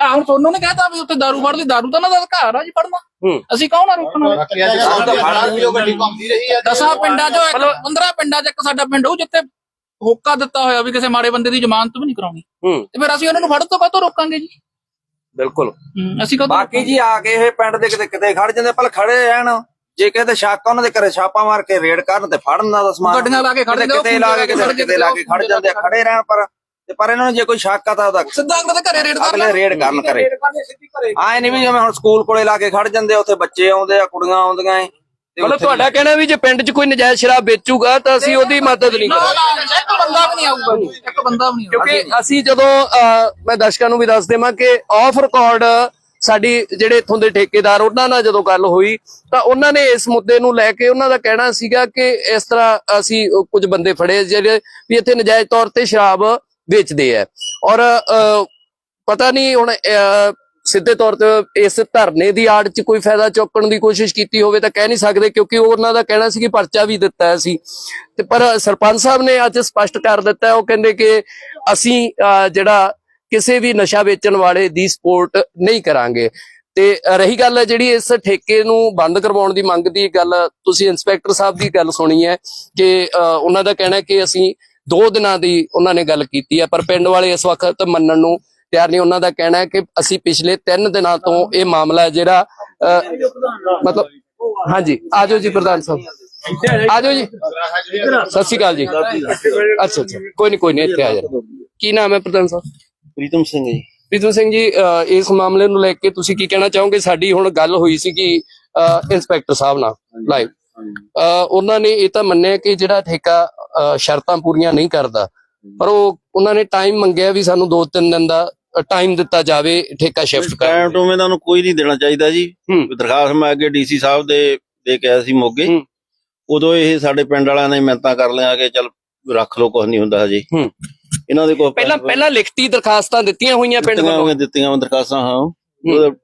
ਆ ਹੁਣ ਤੁਹਾਨੂੰ ਨੇ ਕਹਿਤਾ ਵੀ ਉੱਥੇ ਦਾਰੂ ਫੜ ਲਈ। ਦਾਰੂ ਤਾਂ ਨਾ ਦਾ ਘਰ ਆ ਜੀ ਫੜਨਾ। ਅਸੀਂ ਕੌਣ ਆ ਰੋਕਣ ਤਾਂ ਦਸਾਂ ਪਿੰਡਾਂ ਚੋਂ 15 ਪਿੰਡਾਂ ਚ ਇੱਕ ਸਾਡਾ ਪਿੰਡ ਉਹ ਜਿੱਥੇ ਹੋਕਾ ਦਿੱਤਾ ਹੋਇਆ ਵੀ ਕਿਸੇ ਮਾੜੇ ਬੰਦੇ ਦੀ ਜ਼ਮਾਨਤ ਵੀ ਨਹੀਂ ਕਰਾਉਣੀ। ਤੇ ਫਿਰ ਅਸੀਂ ਉਹਨਾਂ ਨੂੰ ਫੜ ਤੋਂ ਕਾਹਤੋਂ ਰੋਕਾਂਗੇ ਜੀ? ਬਿਲਕੁਲ। ਅਸੀਂ ਕਦੋਂ ਬਾਕੀ ਜੀ ਆ ਕੇ ਇਹ ਪਿੰਡ ਦੇ ਕਿਤੇ ਕਿਤੇ ਖੜ ਜਾਂਦੇ ਪਰ ਖੜੇ ਰਹਿਣ। ਜੇ ਕਿਤੇ ਸ਼ੱਕ ਉਹਨਾਂ ਦੇ ਘਰੇ ਛਾਪਾ ਮਾਰ ਕੇ ਰੇਡ ਕਰਨ ਤੇ ਫੜਨ ਦਾ ਸਮਾਨ ਗੱਡੀਆਂ ਲਾ ਕੇ ਖੜ ਕਿਤੇ ਜਾਂਦੇ, ਕਿਤੇ ਲਾ ਕੇ ਖੜ ਕਿਤੇ ਲਾ ਕੇ ਖੜ ਜਾਂਦੇ ਆ ਖੜੇ ਰਹਿਣ ਪਰ ਤੇ ਪਰ ਇਹਨਾਂ ਨੂੰ ਜੇ ਕੋਈ ਸ਼ੱਕ ਆ ਤਾਂ ਉਹਦਾ ਸਿੱਧਾ ਅਗਲੇ ਦੇ ਘਰੇ ਰੇਡ ਕਰ ਅਗਲੇ ਰੇਡ ਕਰਨ ਕਰੇ ਆਏ ਨਹੀਂ ਵੀ ਜਿਵੇਂ ਹੁਣ ਸਕੂਲ ਕੋਲੇ ਲਾ ਕੇ ਖੜ ਜਾਂਦੇ ਉੱਥੇ ਬੱਚੇ ਆਉਂਦੇ ਆ ਕੁੜੀਆਂ ਆਉਂਦੀਆਂ ਏ। ਤੇ ਮਤਲਬ ਤੁਹਾਡਾ ਕਹਿਣਾ ਵੀ ਜੇ ਪਿੰਡ 'ਚ ਕੋਈ ਨਜਾਇਜ਼ ਸ਼ਰਾਬ ਵੇਚੂਗਾ ਤਾਂ ਅਸੀਂ ਉਹਦੀ ਮਦਦ ਨਹੀਂ ਨਾ, ਕਰਾਂਗੇ। ਨਾ, ਇੱਕ ਬੰਦਾ ਵੀ ਨਹੀਂ ਆਊਗਾ ਜੀ, ਇੱਕ ਬੰਦਾ ਵੀ ਨਹੀਂ ਆਊਗਾ। ਕਿਉਂਕਿ ਅਸੀਂ ਜਦੋਂ ਮੈਂ ਦਰਸ਼ਕਾਂ ਨੂੰ ਵੀ ਦੱਸ ਦੇਵਾਂ ਕਿ ਆਫ ਰਿਕਾਰਡ ਸਾਡੀ ਜਿਹੜੇ ਇਥੋਂ ਦੇ ਠੇਕੇਦਾਰ ਉਹਨਾਂ ਨਾਲ ਜਦੋਂ ਗੱਲ ਹੋਈ ਤਾਂ ਉਹਨਾਂ ਨੇ ਇਸ ਮੁੱਦੇ ਨੂੰ ਲੈ ਕੇ ਉਹਨਾਂ ਦਾ ਕਹਿਣਾ ਸੀਗਾ ਕਿ ਇਸ ਤਰ੍ਹਾਂ ਅਸੀਂ ਕੁਝ ਬੰਦੇ ਫੜੇ ਜਿਹੜੇ ਵੀ ਇੱਥੇ ਨਜਾਇਜ਼ ਤੌਰ ਤੇ ਸ਼ਰਾਬ ਵੇਚਦੇ ਆ। ਔਰ ਪਤਾ ਨਹੀਂ ਹੁਣ ਸਿੱਧੇ ਤੌਰ ਤੇ ਇਸ ਧਰਨੇ ਦੀ ਆੜ 'ਚ ਕੋਈ ਫਾਇਦਾ ਚੁੱਕਣ ਦੀ ਕੋਸ਼ਿਸ਼ ਕੀਤੀ ਹੋਵੇ ਤਾਂ ਕਹਿ ਨਹੀਂ ਸਕਦੇ ਕਿਉਂਕਿ ਉਹਨਾਂ ਦਾ ਕਹਿਣਾ ਸੀ ਕਿ ਪਰਚਾ ਵੀ ਦਿੱਤਾ ਹੈ ਸੀ। ਤੇ ਪਰ ਸਰਪੰਚ ਸਾਹਿਬ ਨੇ ਅੱਜ ਸਪਸ਼ਟ ਕਰ ਦਿੱਤਾ ਉਹ ਕਹਿੰਦੇ ਕਿ ਅਸੀਂ ਅਹ, ਜਿਹੜਾ ਕਿਸੇ ਵੀ ਨਸ਼ਾ ਵੇਚਣ ਵਾਲੇ ਦੀ ਸਪੋਰਟ ਨਹੀਂ ਕਰਾਂਗੇ। ਤੇ ਰਹੀ ਗੱਲ ਹੈ ਜਿਹੜੀ ਇਸ ਠੇਕੇ ਨੂੰ ਬੰਦ ਕਰਵਾਉਣ ਦੀ ਮੰਗ ਦੀ ਗੱਲ ਤੁਸੀਂ ਇੰਸਪੈਕਟਰ ਸਾਹਿਬ ਦੀ ਗੱਲ ਸੁਣੀ ਹੈ ਕਿ ਉਹਨਾਂ ਦਾ ਕਹਿਣਾ ਕਿ ਅਸੀਂ ਦੋ ਦਿਨਾਂ ਦੀ ਉਹਨਾਂ ਨੇ ਗੱਲ ਕੀਤੀ ਹੈ ਪਰ ਪਿੰਡ ਵਾਲੇ ਇਸ ਵਕਤ ਮੰਨਣ ਨੂੰ ਤਿਆਰ ਨਹੀਂ। ਉਹਨਾਂ ਦਾ ਕਹਿਣਾ ਹੈ ਕਿ ਅਸੀਂ ਪਿਛਲੇ 3 ਦਿਨਾਂ ਤੋਂ ਇਹ ਮਾਮਲਾ ਜਿਹੜਾ ਅਹ, ਮਤਲਬ ਹਾਂਜੀ ਆਜੋ ਜੀ ਪ੍ਰਧਾਨ ਸਾਹਿਬ। ਆਜੋ ਜੀ। ਸਤਿ ਸ਼੍ਰੀ ਅਕਾਲ ਜੀ। ਅੱਛਾ ਅੱਛਾ। ਕੋਈ ਨਹੀਂ ਕੋਈ ਨਹੀਂ ਇੱਥੇ ਆ ਜਾ ਕੀ ਨਾਮ ਹੈ ਪ੍ਰਧਾਨ ਸਾਹਿਬ? ਪ੍ਰੀਤਮ ਸਿੰਘ ਜੀ। ਪ੍ਰੀਤਮ ਸਿੰਘ ਜੀ ਇਸ ਮਾਮਲੇ ਨੂੰ ਲੈ ਕੇ ਤੁਸੀਂ ਕੀ ਕਹਿਣਾ ਚਾਹੋਗੇ? ਸਾਡੀ ਹੁਣ ਗੱਲ ਹੋਈ ਸੀ ਕਿ ਇੰਸਪੈਕਟਰ ਸਾਹਿਬ ਨਾਲ ਲਾਈਵ ਉਹਨਾਂ ਨੇ ਇਹ ਤਾਂ ਮੰਨਿਆ ਕਿ ਜਿਹੜਾ ਠੇਕਾ ਸ਼ਰਤਾਂ ਪੂਰੀਆਂ ਨਹੀਂ ਕਰਦਾ। ਪਰ ਉਹ ਉਹਨਾਂ ਨੇ ਟਾਈਮ ਮੰਗਿਆ ਵੀ ਸਾਨੂੰ 2-3 ਦਿਨ ਦਾ ਟਾਈਮ ਦਿੱਤਾ ਜਾਵੇ ਠੇਕਾ ਸ਼ਿਫਟ ਟਾਈਮ ਕਰਨ ਟੂ ਇਹਨਾਂ ਨੂੰ ਕੋਈ ਨਹੀਂ ਦੇਣਾ ਚਾਹੀਦਾ ਜੀ। ਦਰਖਾਸਤ ਮੈਂ ਅੱਗੇ ਡੀਸੀ ਸਾਹਿਬ ਦੇ ਦੇ ਕੇ ਆਇਆ ਸੀ ਮੋਗੇ। ਉਦੋਂ ਇਹ ਸਾਡੇ ਪਿੰਡ ਵਾਲਿਆਂ ਨੇ ਮਿਹਨਤਾਂ ਕਰ ਲਿਆ ਕਿ ਚੱਲ ਰੱਖ ਲੋ ਕੁਝ ਨਹੀਂ ਹੁੰਦਾ ਹਜੇ। ਇਹਨਾਂ ਦੇ ਕੋਲ ਪਹਿਲਾਂ ਪਹਿਲਾਂ ਲਿਖਤੀ ਦਰਖਾਸਤਾਂ ਦਿੱਤੀਆਂ ਹੋਈਆਂ ਪਿੰਡ ਦਿੱਤੀਆਂ ਵੱਲੋਂ ਦਿੱਤੀਆਂ ਹੋਈਆਂ ਦਰਖਾਸਤਾਂ ਹਾਂ।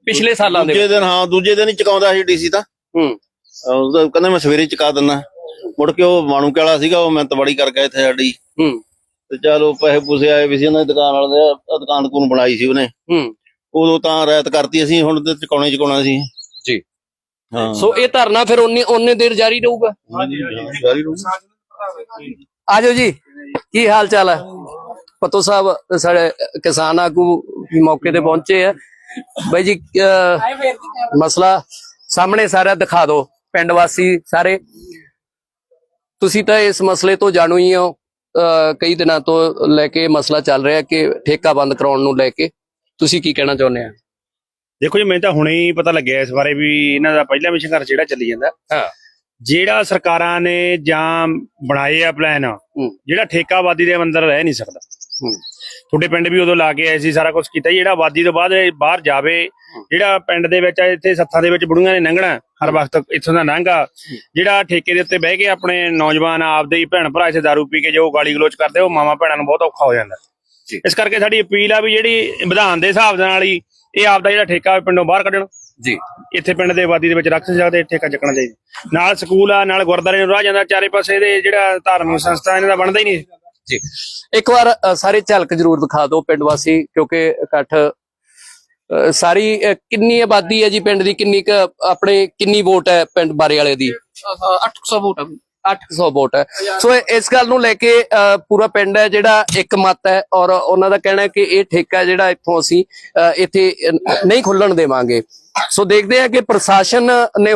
ਪਿਛਲੇ ਸਾਲਾਂ ਦੇ ਦੂਜੇ ਦਿਨ ਹਾਂ ਦੂਜੇ ਦਿਨ ਹੀ ਚੁਕਾਉਂਦਾ ਸੀ ਡੀਸੀ ਤਾਂ। ਹੂੰ। ਉਹਦਾ ਕਹਿੰਦਾ ਮੈਂ ਸਵੇਰੇ ਚੁਕਾ ਦਿੰਦਾ। ਮੁੜ ਕੇ ਉਹ ਮਾਣੂ ਵਾਲਾ ਸੀਗਾ ਉਹ ਮਿਹਨਤ ਬੜੀ ਕਰ ਗਿਆ ਇੱਥੇ ਸਾਡੀ। ਹੂੰ। ਤੇ ਚਲ ਪੈਸੇ ਪੂਸੇ ਆਏ ਵੀ ਸੀ ਉਹਨਾਂ ਦੀ ਦੁਕਾਨ ਵਾਲੇ ਦੇ ਦੁਕਾਨ ਕੋਲ ਬਣਾਈ ਸੀ ਉਹਨੇ। ਹੂੰ। ਉਦੋਂ ਤਾਂ ਰਾਇਤ ਕਰਤੀ ਅਸੀਂ ਹੁਣ ਤੇ ਚੁਕਾਉਣਾ ਚੁਕਾਉਣਾ ਸੀ। ਜੀ। ਹਾਂ। ਸੋ ਇਹ ਧਰਨਾ ਫਿਰ ਉਨੀ ਉਹਨੇ ਦੇਰ ਜਾਰੀ ਰਹੂਗਾ? ਹਾਂਜੀ ਜਾਰੀ ਰਹੂ ਆਜੋ ਜੀ ਕੀ ਹਾਲ ਚਾਲ ਹੈ? ਪਤੋ ਸਾਹਿਬ ਸਾਡੇ ਕਿਸਾਨ ਆਗੂ ਵੀ ਮੌਕੇ ਤੇ ਪਹੁੰਚੇ ਆ। ਬਾਈ ਜੀ ਮਸਲਾ ਸਾਹਮਣੇ ਸਾਰਾ ਦਿਖਾ ਦਿਓ ਪਿੰਡ ਵਾਸੀ ਸਾਰੇ। ਤੁਸੀਂ ਤਾਂ ਇਸ ਮਸਲੇ ਤੋਂ ਜਾਣੂ ਹੀ ਹੋ ਕਈ ਦਿਨਾਂ ਤੋਂ ਲੈ ਕੇ ਮਸਲਾ ਚੱਲ ਰਿਹਾ ਕਿ ਠੇਕਾ ਬੰਦ ਕਰਾਉਣ ਨੂੰ ਲੈ ਕੇ। ਤੁਸੀਂ ਕੀ ਕਹਿਣਾ ਚਾਹੁੰਦੇ ਆ? ਦੇਖੋ ਜੀ ਮੈਨੂੰ ਤਾਂ ਹੁਣੇ ਹੀ ਪਤਾ ਲੱਗਿਆ ਇਸ ਬਾਰੇ ਵੀ ਇਹਨਾਂ ਦਾ ਪਹਿਲਾ ਵੀ ਸੰਘਰਸ਼ ਜਿਹੜਾ ਚੱਲੀ ਜਾਂਦਾ। ਹਾਂ। ਜਿਹੜਾ ਸਰਕਾਰਾਂ ਨੇ ਜਾਂ ਬਣਾਏ ਆ ਪਲਾਨ ਜਿਹੜਾ ਠੇਕਾਵਾਦੀ ਦੇ ਅੰਦਰ ਰਹਿ ਨਹੀਂ ਸਕਦਾ। ਤੁਹਾਡੇ ਪਿੰਡ ਵੀ ਉਦੋਂ ਲਾ ਕੇ ਆਏ ਸੀ ਸਾਰਾ ਕੁਝ ਕੀਤਾ। ਜਿਹੜਾ ਆਬਾਦੀ ਤੋਂ ਬਾਅਦ ਇਹ ਬਾਹਰ ਜਾਵੇ ਜਿਹੜਾ ਪਿੰਡ ਦੇ ਵਿੱਚ ਇੱਥੇ ਸੱਥਾਂ ਦੇ ਵਿੱਚ ਬੁੜੀਆਂ ਨੇ ਲੰਘਣਾ ਹਰ ਵਕਤ ਇੱਥੋਂ ਦਾ ਲੰਘਾ ਜਿਹੜਾ ਠੇਕੇ ਦੇ ਉੱਤੇ ਬਹਿ ਕੇ ਆਪਣੇ ਨੌਜਵਾਨ ਆਪਦੇ ਹੀ ਭੈਣ ਭਰਾ ਇੱਥੇ ਦਾਰੂ ਪੀ ਕੇ ਜੋ ਗਾਲੀ ਗਲੋਚ ਕਰਦੇ ਉਹ ਮਾਮਾ ਭੈਣਾਂ ਨੂੰ ਬਹੁਤ ਔਖਾ ਹੋ ਜਾਂਦਾ। ਇਸ ਕਰਕੇ ਸਾਡੀ ਅਪੀਲ ਆ ਵੀ ਜਿਹੜੀ ਵਿਧਾਨ ਦੇ ਹਿਸਾਬ ਦੇ ਨਾਲ ਹੀ ਇਹ ਆਪਦਾ ਜਿਹੜਾ ਠੇਕਾ ਪਿੰਡੋਂ ਬਾਹਰ ਕੱਢਣ। ਜੀ। ਇੱਥੇ ਪਿੰਡ ਦੇ ਆਬਾਦੀ ਦੇ ਵਿੱਚ ਰੱਖ ਸਕਦੇ ਠੇਕਾ ਚੱਕਣਾ ਚਾਹੀਦਾ। ਨਾਲ ਸਕੂਲ ਆ ਨਾਲ ਗੁਰਦਾਰੇ ਨੂੰ ਰਾਹ ਜਾਂਦਾ ਚਾਰੇ ਪਾਸੇ ਇਹਦੇ ਜਿਹੜਾ ਧਾਰਮਿਕ ਸੰਸਥਾ ਇਹਨਾਂ ਦਾ ਬਣਦਾ ਹੀ ਨਹੀਂ। ਜੀ। ਇੱਕ ਵਾਰ ਸਾਰੇ ਝਲਕ ਜ਼ਰੂਰ ਦਿਖਾ ਦਿਓ ਪਿੰਡ ਵਾਸੀ ਕਿਉਂਕਿ ਇਕੱਠ ਸਾਰੀ ਕਿੰਨੀ ਆਬਾਦੀ ਹੈ ਜੀ ਪਿੰਡ ਦੀ ਕਿੰਨੀ ਆਪਣੇ ਕਿੰਨੀ ਵੋਟ ਹੈ ਪਿੰਡ ਬਾਰੇ ਵਾਲੇ ਦੀ 800 ਵੋਟ ਆ 800 ਵੋਟ ਹੈ। ਸੋ ਇਸ ਗੱਲ ਨੂੰ ਲੈ ਕੇ ਪੂਰਾ ਪਿੰਡ ਹੈ ਜਿਹੜਾ ਇੱਕ ਮਤ ਹੈ ਔਰ ਉਹਨਾਂ ਦਾ ਕਹਿਣਾ ਹੈ ਕਿ ਇਹ ਠੇਕਾ ਜਿਹੜਾ ਇੱਥੋਂ ਅਸੀਂ ਇੱਥੇ ਨਹੀਂ ਖੁੱਲਣ ਦੇਵਾਂਗੇ। ਸੋ ਦੇਖਦੇ ਹਾਂ ਕਿ ਪ੍ਰਸ਼ਾਸਨ ਨੇ